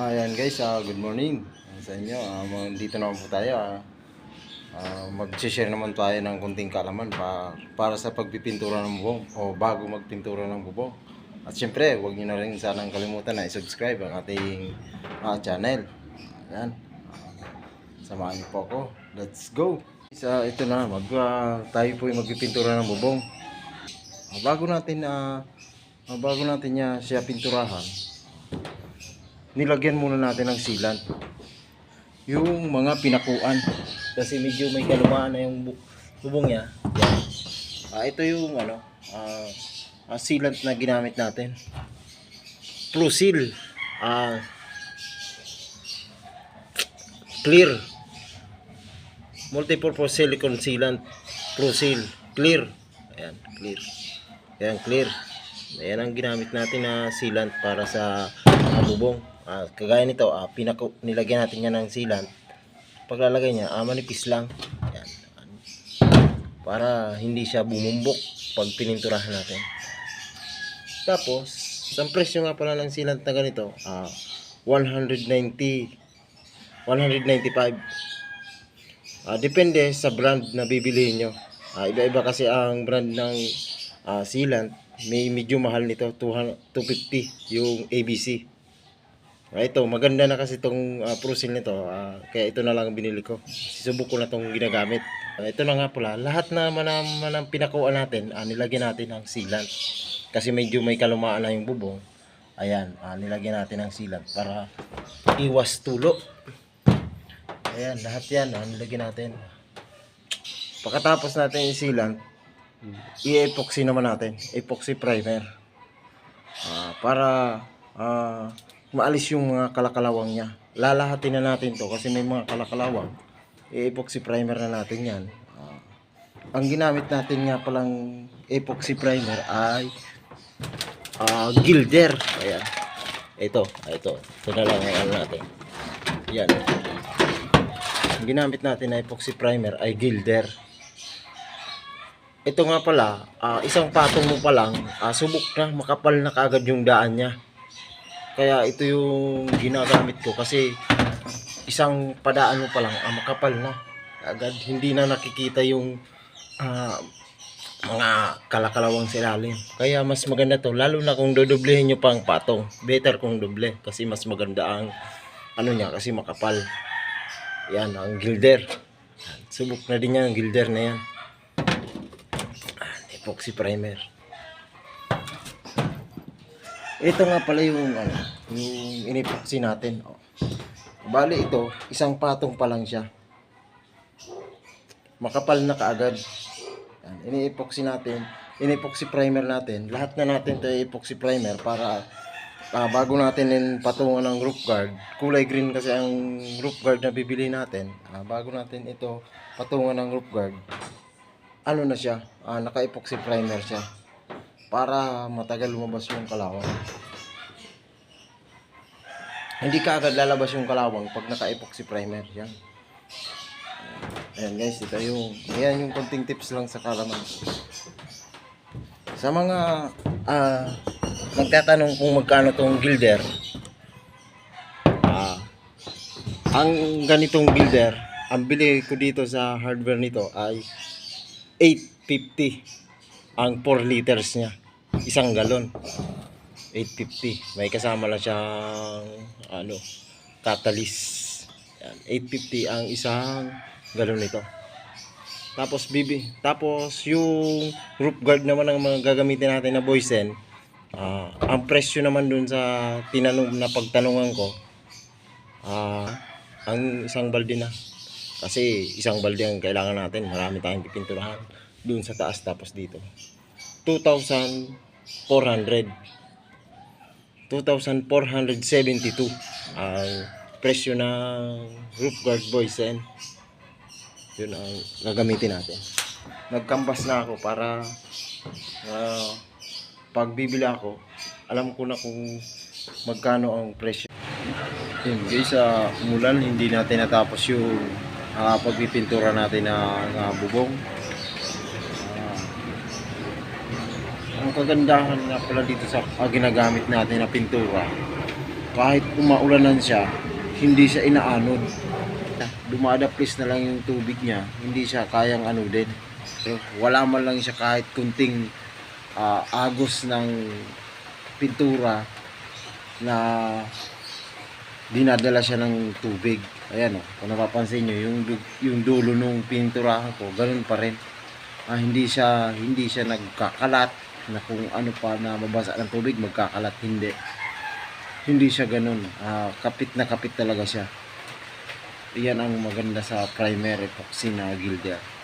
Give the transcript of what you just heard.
Ayan guys, ah, good morning sa inyo. Mga- dito naman po tayo. Ah, mag-share naman tayo ng kunting kaalaman pa, para sa pagpipintura ng bubong o bago magpintura ng bubong. At syempre, huwag niyo na rin sanang kalimutan na i-subscribe ang ating ah, channel. Ayan. Samahan niyo po ako. Let's go! Sa ito na, mag, ah, tayo po yung magpipintura ng bubong. Ah, bago natin ah, ah, bago natin niya siya pinturahan, nilagyan muna natin ng sealant. Yung mga pinakuan. Kasi medyo may kalumaan na yung bu- bubong niya. Yan. Ah, ito yung ano, ah, ah, sealant na ginamit natin. Plusil. Ah, clear. Multipurpose silicone sealant. Plusil. Clear. Ayan, clear. Ayan, clear. Ayan ang ginamit natin na sealant para sa bubong. Ah, kagaya nito, ah, pinako, nilagyan natin yan ng sealant. Paglalagay niya, ah, manipis lang. Ayan. Para hindi siya bumumbok pag pininturahan natin. Tapos, ang presyo nga pala ng sealant na ganito, ah, 190, 195. Ah, depende sa brand na bibilihin nyo. Ah, iba-iba kasi ang brand ng ah, sealant. May medyo mahal nito, 200, 250 yung ABC. Ah, ito, maganda na kasi itong uh, Prusil nito. ah, kaya ito na lang ang binili ko. Sisubok ko na itong ginagamit. Ah, ito na nga pala, lahat naman naman ang pinakuha natin, ah, nilagyan natin ng sealant. Kasi medyo may kalumaan na yung bubong. Ayan, ah, nilagyan natin ng sealant para iwas tulo. Ayan, lahat yan, ah, nilagyan natin. Pagkatapos natin i-sealant, i-epoxy naman natin. Epoxy primer. Ah, para ah, maalis yung mga kalakalawang niya. Lalahatin na natin to kasi may mga kalakalawang. I-epoxy primer na natin yan. Ah, ang ginamit natin nga palang epoxy primer ay ah, Gilder. Ayan. Ito, ito. Ito na lang ang ano natin. Yan. Ang ginamit natin na epoxy primer ay Gilder. Ito nga pala, ah, isang patong mo pa lang, ah, subok na, makapal na kaagad yung daan niya. Kaya ito yung ginagamit ko kasi isang padaan mo pa lang, ah, makapal na. Agad, hindi na nakikita yung ah, mga kalakalawang silalim. Kaya mas maganda to, lalo na kung dodoblehin nyo pa ang patong. Better kung doble kasi mas maganda ang ano niya kasi makapal. Yan, ang gilder. Subok na din yan ang gilder na. Yan, Epoxy primer. Ito nga pala yung ano, yung inipoxy natin. Oh. Bali ito, isang patong pa lang siya. Makapal na kaagad. Yan, ini-epoxy natin, ini-epoxy primer natin. Lahat na natin 'to epoxy primer para ah, bago natin in patungan ng roof guard. Kulay green kasi ang roof guard na bibili natin. Ah, bago natin ito patungan ng roof guard. Ano na siya? Ah, naka-epoxy primer siya para matagal lumabas yung kalawang. Hindi ka agad lalabas yung kalawang pag naka-epoxy primer yan. Ayan guys, ito yung, ayan yung konting tips lang sa kalaman. Sa mga ah magtatanong kung magkano tong gilder, ah ang ganitong gilder, ang bili ko dito sa hardware nito ay 850 ang 4 liters niya. Isang galon. 850. May kasama lang siyang ano, catalyst. Yan, 850 ang isang galon nito. Tapos bibi, tapos yung roof guard naman ang mga gagamitin natin na Boysen. ah ang presyo naman dun sa tinanong na pagtanungan ko, ah ang isang balde na. Kasi isang balde ang kailangan natin. Marami tayong pipinturahan dun sa taas tapos dito. 2,400. 2,472 ang presyo ng roof guard Boysen. Yun ang gagamitin natin. Nagkambas na ako para ah, pag bibili ako, alam ko na kung magkano ang presyo. Yun guys, sa umulan hindi natin natapos yung ah, pagpipintura natin ng ah, bubong. Ang kagandahan nga pala dito sa ah, ginagamit natin na pintura kahit umaulanan siya, hindi siya inaanod. Dumadapis na lang yung tubig niya, hindi siya kayang ano din. So, wala man lang siya kahit kunting ah, agos ng pintura na dinadala siya ng tubig. Ayan o, kung napapansin nyo, yung, yung dulo nung pinturahan ko, ganun pa rin. Ah, hindi siya hindi siya nagkakalat na kung ano pa na mabasa ng tubig magkakalat. Hindi. Hindi siya ganun. Ah, kapit na kapit talaga siya. Iyan ang maganda sa primer epoxy na gilder